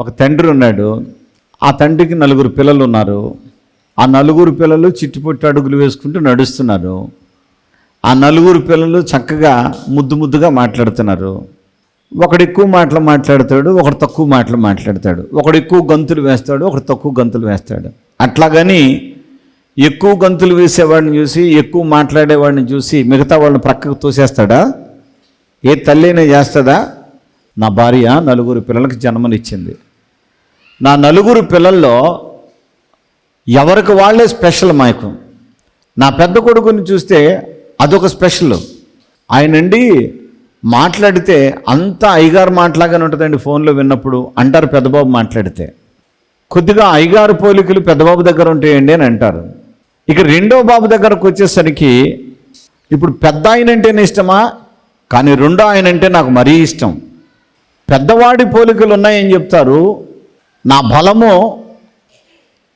ఒక తండ్రి ఉన్నాడు. ఆ తండ్రికి నలుగురు పిల్లలు ఉన్నారు. ఆ నలుగురు పిల్లలు చిట్టుపొట్టి అడుగులు వేసుకుంటూ నడుస్తున్నారు. ఆ నలుగురు పిల్లలు చక్కగా ముద్దు ముద్దుగా మాట్లాడుతున్నారు. ఒకడు ఎక్కువ మాటలు మాట్లాడతాడు ఒకడు తక్కువ మాటలు మాట్లాడతాడు. ఒకడు ఎక్కువ గంతులు వేస్తాడు ఒకడు తక్కువ గంతులు వేస్తాడు. అట్లాగని ఎక్కువ గంతులు వేసేవాడిని చూసి ఎక్కువ మాట్లాడేవాడిని చూసి మిగతా వాళ్ళని ప్రక్కకు తోసేస్తాడా? ఏ తల్లైనా చేస్తుందా నా భార్య నలుగురు పిల్లలకి జన్మనిచ్చింది. నా నలుగురు పిల్లల్లో ఎవరికి వాళ్ళే స్పెషల్ మాకు? నా పెద్ద కొడుకుని చూస్తే అదొక స్పెషల్. ఆయనండి మాట్లాడితే అంత అయ్యగారు మాట్లాగానే ఉంటుందండి ఫోన్లో విన్నప్పుడు అంటారు పెద్దబాబు మాట్లాడితే. కొద్దిగా అయ్యగారు పోలికలు పెద్దబాబు దగ్గర ఉంటాయండి అని అంటారు. ఇక రెండో బాబు దగ్గరకు వచ్చేసరికి ఇప్పుడు పెద్ద ఆయన అంటేనే ఇష్టమా? కానీ రెండో ఆయన అంటే నాకు మరీ ఇష్టం. పెద్దవాడి పోలికలు ఉన్నాయని చెప్తారు నా బలము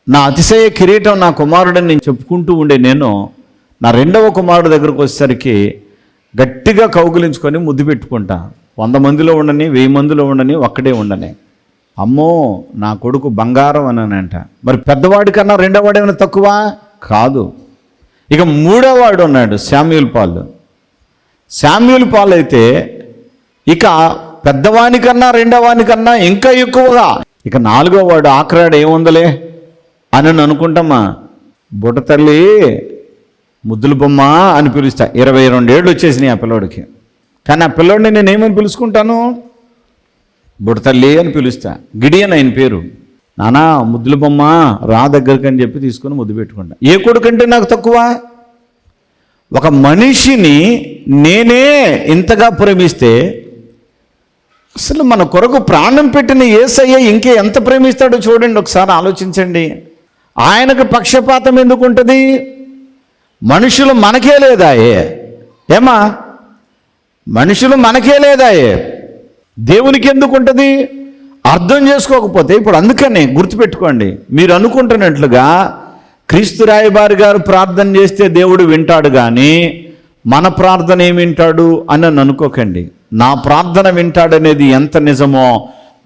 నా అతిశయ కిరీటం నా కుమారుడని నేను చెప్పుకుంటూ ఉండే నేను నా రెండవ కుమారుడు దగ్గరకు వచ్చేసరికి గట్టిగా కౌగులించుకొని ముద్దు పెట్టుకుంటా. వంద మందిలో ఉండని వెయ్యి మందిలో ఉండని ఒక్కడే ఉండని. అమ్మో నా కొడుకు బంగారం అని అంట మరి పెద్దవాడి కన్నా రెండోవాడు ఏమైనా తక్కువ? కాదు. ఇక మూడోవాడు ఉన్నాడు శామ్యుల్ పాల్. శామ్యుల్ పాల్ అయితే ఇక పెద్దవానికన్నా రెండోవానికన్నా ఇంకా ఎక్కువగా ఇక నాలుగో వాడు ఆఖరాడు ఏముందలే అని అనుకుంటామా బుట్ట తల్లి ముద్దుల బొమ్మ అని పిలుస్తా. ఇరవై రెండేళ్ళు వచ్చేసినాయి ఆ పిల్లోడికి. కానీ ఆ పిల్లోడిని నేనేమని పిలుచుకుంటాను? బుడతల్లి అని పిలుస్తా. గిడియన్ ఆయన పేరు. నానా ముద్దుల బొమ్మ రా దగ్గరికి అని చెప్పి తీసుకొని ముద్దు పెట్టుకుంటా. ఏ కొడుకంటే నాకు తక్కువ? ఒక మనిషిని నేనే ఇంతగా ప్రేమిస్తే అసలు మన కొరకు ప్రాణం పెట్టిన ఏసయ్య ఇంకే ఎంత ప్రేమిస్తాడో చూడండి ఒకసారి ఆలోచించండి. ఆయనకు పక్షపాతం ఎందుకు ఉంటుంది? మనుషులు మనకే లేదాయే ఏమా? మనుషులు మనకే లేదాయే దేవునికి ఎందుకు ఉంటుంది? అర్థం చేసుకోకపోతే ఇప్పుడు అందుకనే గుర్తుపెట్టుకోండి మీరు అనుకుంటున్నట్లుగా క్రీస్తు రాయబారి గారు ప్రార్థన చేస్తే దేవుడు వింటాడు కానీ మన ప్రార్థన ఏమి వింటాడు అని అనుకోకండి. నా ప్రార్థన వింటాడనేది ఎంత నిజమో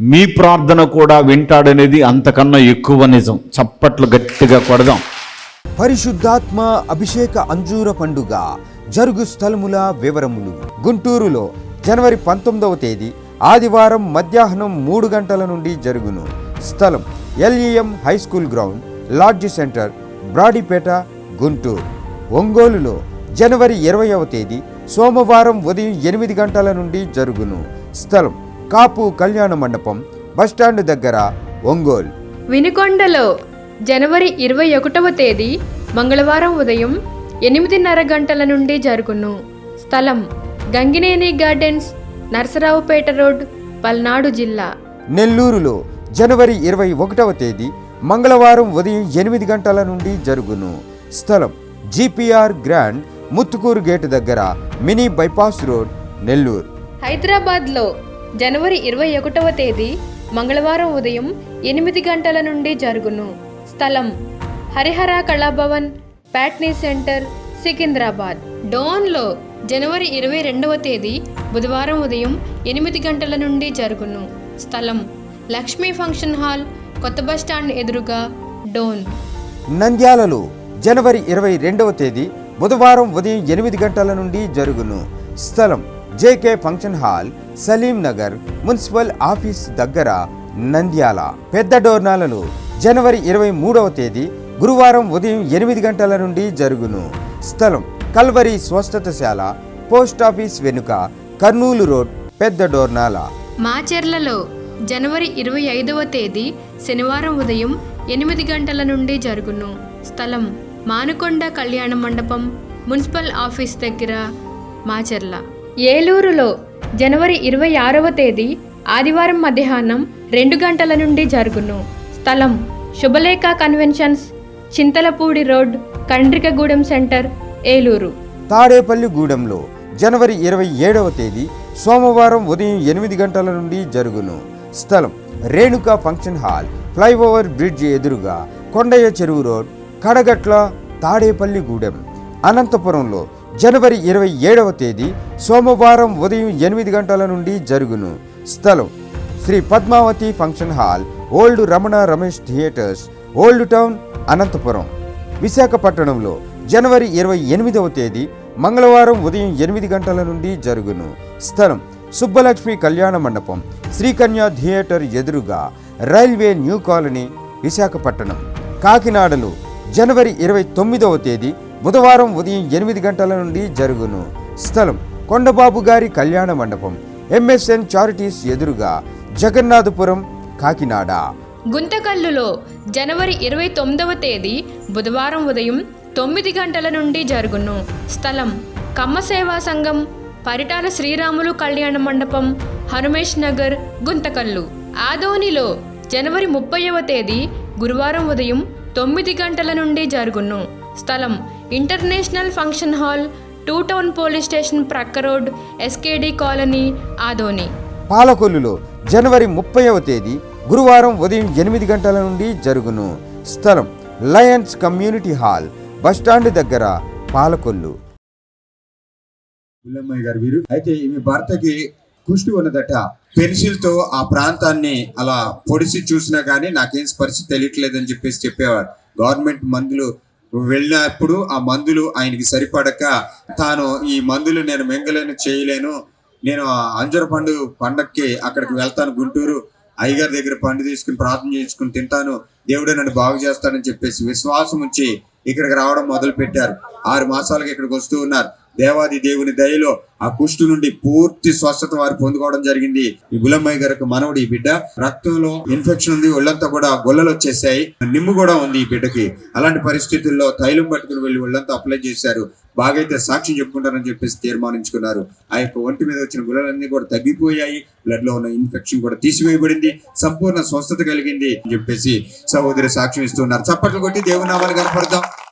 మీ ప్రార్థన కూడా వింటాడనేది అంతకన్నా ఎక్కువ నిజం. చప్పట్లు గట్టిగా కొడదాం. పరిశుద్ధాత్మ అభిషేక అంజూర పండుగ జరుగు స్థలముల వివరములు. గుంటూరులో జనవరి పంతొమ్మిదవ తేదీ ఆదివారం మధ్యాహ్నం మూడు గంటల నుండి జరుగును. స్థలం LEM high school ground lodge center Brodipet Guntur. ఒంగోలులో జనవరి ఇరవైవ తేదీ సోమవారం ఉదయం ఎనిమిది గంటల నుండి జరుగును. స్థలం కాపు కళ్యాణ మండపం బస్టాండ్ దగ్గర ఒంగోలు. వినుకొండలో జనవరి ఇరవై ఒకటవ తేదీ మంగళవారం ఉదయం ఎనిమిదిన్నర గంటల నుండి జరుగును. స్థలం గంగినేని గార్డెన్స్ నరసరావుపేట రోడ్ పల్నాడు జిల్లా. నెల్లూరులో జనవరి ఇరవై ఒకటవ తేదీ మంగళవారం ఉదయం ఎనిమిది గంటల నుండి జరుగును. స్థలం జిపిఆర్ గ్రాండ్ ముత్తుకూరు గేటు దగ్గర మినీ బైపాస్ రోడ్ నెల్లూరు. హైదరాబాద్లో జనవరి ఇరవై ఒకటవ తేదీ మంగళవారం ఉదయం ఎనిమిది గంటల నుండి జరుగును. స్థలం హరిహర కళాభవన్ ప్యాట్నీ సెంటర్ సికింద్రాబాద్. డోన్లో జనవరి ఇరవై రెండవ తేదీ బుధవారం ఉదయం ఎనిమిది గంటల నుండి జరుగును. స్థలం లక్ష్మీ ఫంక్షన్ హాల్ కొత్త బస్టాండ్ ఎదురుగా డోన్. నంద్యాలలో జనవరి ఇరవై రెండవ తేదీ బుధవారం ఉదయం ఎనిమిది గంటల నుండి జరుగును. స్థలం JK function hall Saleem Nagar municipal office దగ్గర నంద్యాల. పెద్ద డోర్నాలలో జనవరి ఇరవై మూడవ తేదీ గురువారం ఉదయం ఎనిమిది గంటల నుండి జరుగును. స్థలం కల్వరి స్వస్థతశాల పోస్ట్ ఆఫీస్ వెనుక కర్నూలు రోడ్ పెద్ద డోర్నాల. మాచెర్లలో జనవరి ఇరవై ఐదవ తేదీ శనివారం ఉదయం ఎనిమిది గంటల నుండి జరుగును. స్థలం మానుకొండ కళ్యాణ మండపం మున్సిపల్ ఆఫీస్ దగ్గర మాచెర్ల. ఏలూరులో జనవరి ఇరవై ఆరవ తేదీ ఆదివారం మధ్యాహ్నం రెండు గంటల నుండి జరుగును. స్థలం Shubhalekha conventions Chintalapudi road Kandrikagudem center Eluru. Tadepalli గూడెంలో జనవరి ఇరవై ఏడవ తేదీ సోమవారం ఉదయం ఎనిమిది గంటల నుండి జరుగును. స్థలం Renuka function hall flyover bridge ఎదురుగా కొండయ్య చెరువు రోడ్ కడగట్ల తాడేపల్లి గూడెం. అనంతపురంలో జనవరి ఇరవై ఏడవ తేదీ సోమవారం ఉదయం ఎనిమిది గంటల నుండి జరుగును. స్థలం Shri Padmavathi function hall old Ramana Ramesh theatres old town Anantapur. విశాఖపట్నంలో జనవరి ఇరవై ఎనిమిదవ తేదీ మంగళవారం ఉదయం ఎనిమిది గంటల నుండి జరుగును. స్థలం సుబ్బలక్ష్మి కళ్యాణ మండపం శ్రీకన్య థియేటర్ ఎదురుగా రైల్వే న్యూ కాలనీ విశాఖపట్నం. కాకినాడలో జనవరి ఇరవై తొమ్మిదవ తేదీ బుధవారం ఉదయం ఎనిమిది గంటల నుండి జరుగును. స్థలం కొండబాబు గారి కళ్యాణ మండపం ఎంఎస్ఎన్ చారిటీస్ ఎదురుగా జగన్నాథపురం కాకినాడ. గుంతకల్లులో జనవరి ఇరవై తొమ్మిదవ తేదీ బుధవారం ఉదయం తొమ్మిది గంటల నుండి జరుగును. స్థలం కమ్మ సేవా సంఘం పరిటాల శ్రీరాములు కళ్యాణ మండపం హనుమేష్ నగర్ గుంతకల్లు. ఆదోనిలో జనవరి ముప్పైవ తేదీ గురువారం ఉదయం తొమ్మిది గంటల నుండి జరుగును. స్థలం international function hall two town police station ప్రక్క రోడ్ ఎస్కేడి కాలనీ ఆదోని. పాలకొల్లులో జనవరి ముప్పైవ తేదీ గురువారం ఉదయం ఎనిమిది గంటల నుండి జరుగును. స్థలం లయన్స్ కమ్యూనిటీ హాల్ బస్టాండ్ దగ్గర పాలకొల్లు. గారు వీరు. అయితే ఈమె భర్తకి కుష్టి ఉన్నదట. పెన్సిల్తో ఆ ప్రాంతాన్ని అలా పొడిసి చూసినా కానీ నాకేం స్పర్శ తెలియట్లేదని చెప్పేసి చెప్పేవారు గవర్నమెంట్ మందులు వెళ్ళినప్పుడు ఆ మందులు ఆయనకి సరిపడక తాను ఈ మందులు నేను మెంగలేను చేయలేను నేను ఆ అంజర పండు పండక్కి అక్కడికి వెళ్తాను గుంటూరు అయ్యగారి దగ్గర పండు తీసుకుని ప్రార్థన చేసుకుని తింటాను దేవుడే నన్ను బాగు చేస్తానని చెప్పేసి విశ్వాసం ఉంచి ఇక్కడికి రావడం మొదలు పెట్టారు ఆరు మాసాలకి ఇక్కడికి వస్తూ ఉన్నారు. దేవాది దేవుని దయలో ఆ కుష్టు నుండి పూర్తి స్వస్థత వారు పొందుకోవడం జరిగింది. ఈ గులమ్మయ్య గారికి మనవుడు ఈ బిడ్డ. రక్తంలో ఇన్ఫెక్షన్ ఉంది ఒళ్ళంతా కూడా గొల్లలు వచ్చేసాయి. నిమ్ము కూడా ఉంది ఈ బిడ్డకి. అలాంటి పరిస్థితుల్లో తైలం పట్టుకుని వెళ్ళి ఒళ్ళంతా అప్లై చేశారు. బాగైతే సాక్ష్యం చెప్పుకుంటారని చెప్పేసి తీర్మానించుకున్నారు. ఆ యొక్క ఒంటి మీద వచ్చిన గుల్లలన్నీ కూడా తగ్గిపోయాయి. బ్లడ్లో ఉన్న ఇన్ఫెక్షన్ కూడా తీసివేయబడింది. సంపూర్ణ స్వస్థత కలిగింది అని చెప్పేసి సహోదరి సాక్ష్యం ఇస్తున్నారు. చప్పట్లు కొట్టి దేవునామాలు కనపడదాం